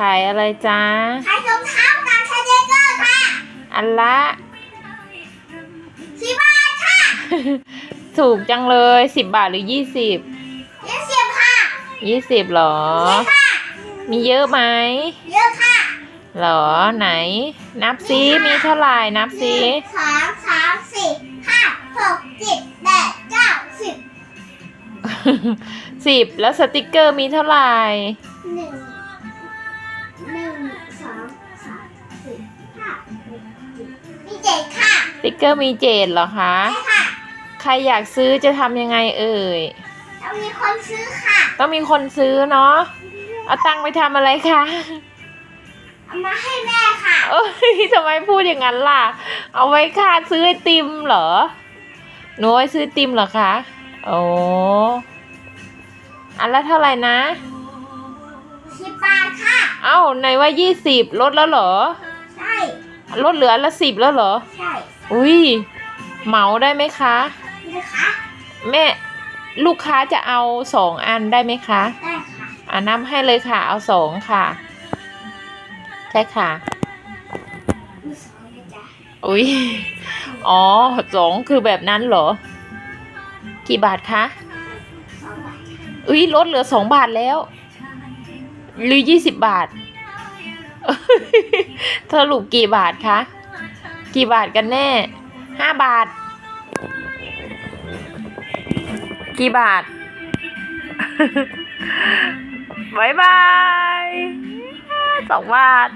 ขายอะไรจ๊ะขายรองเท้ากับสเนคเกอร์ค่ะ อันละสิบบาทค่ะถูกจังเลยสิบบาทหรือยี่สิบยี่สิบค่ะยี่สิบหรอใช่ค่ะมีเยอะไหมเยอะค่ะหรอไหน นับซิมีเท่าไหร่นับหซินึ่งสองสามสี่ห้าหกเจ็ดแปดเก้าสิบสิบแล้วสติกเกอร์มีเท่าไหร่หนึ่ง หนึ่งสองสามสี่ห้าหกเจ็ดมีเจ็ดค่ะสติกเกอร์มีเจ็ดเหรอคะ ใช่ค่ะใครอยากซื้อจะทำยังไงเอ่ย แล้วมีคนซื้อค่ะ ต้องมีคนซื้อเนาะ เอาตังค์ไปทำอะไรคะ เอามาให้แม่ค่ะ เอ้ยทำไมพูดอย่างนั้นล่ะ เอาไว้ค่าซื้อไอติมเหรอ หนูเอาไว้ซื้อไอติมเหรอคะ โอ้ อันละเท่าไหร่นะ สิบบาทค่ะ เอ้าไหนว่ายี่สิบลดแล้วเหรอ ใช่ ลดเหลืออนละสิบแล้วเหรอ ใช่อุ้ยเหมาได้ไหมคะนี่นะคะแม่ลูกค้าจะเอาสองอันได้ไหมคะได้ค่ะอ่านับให้เลยค่ะ เอาสองค่ะ ใช่ค่ะมีสองเลยจ้ะอุ้ยอ๋อสองคือแบบนั้นเหรอ กี่บาทคะสองบาทอุ้ยลดเหลือสองบาทแล้ว หรือยี่สิบบาท สรุปกี่บาทคะ กี่บาทกันแน่ ห้าบาท กี่บาทบายบายสองบาท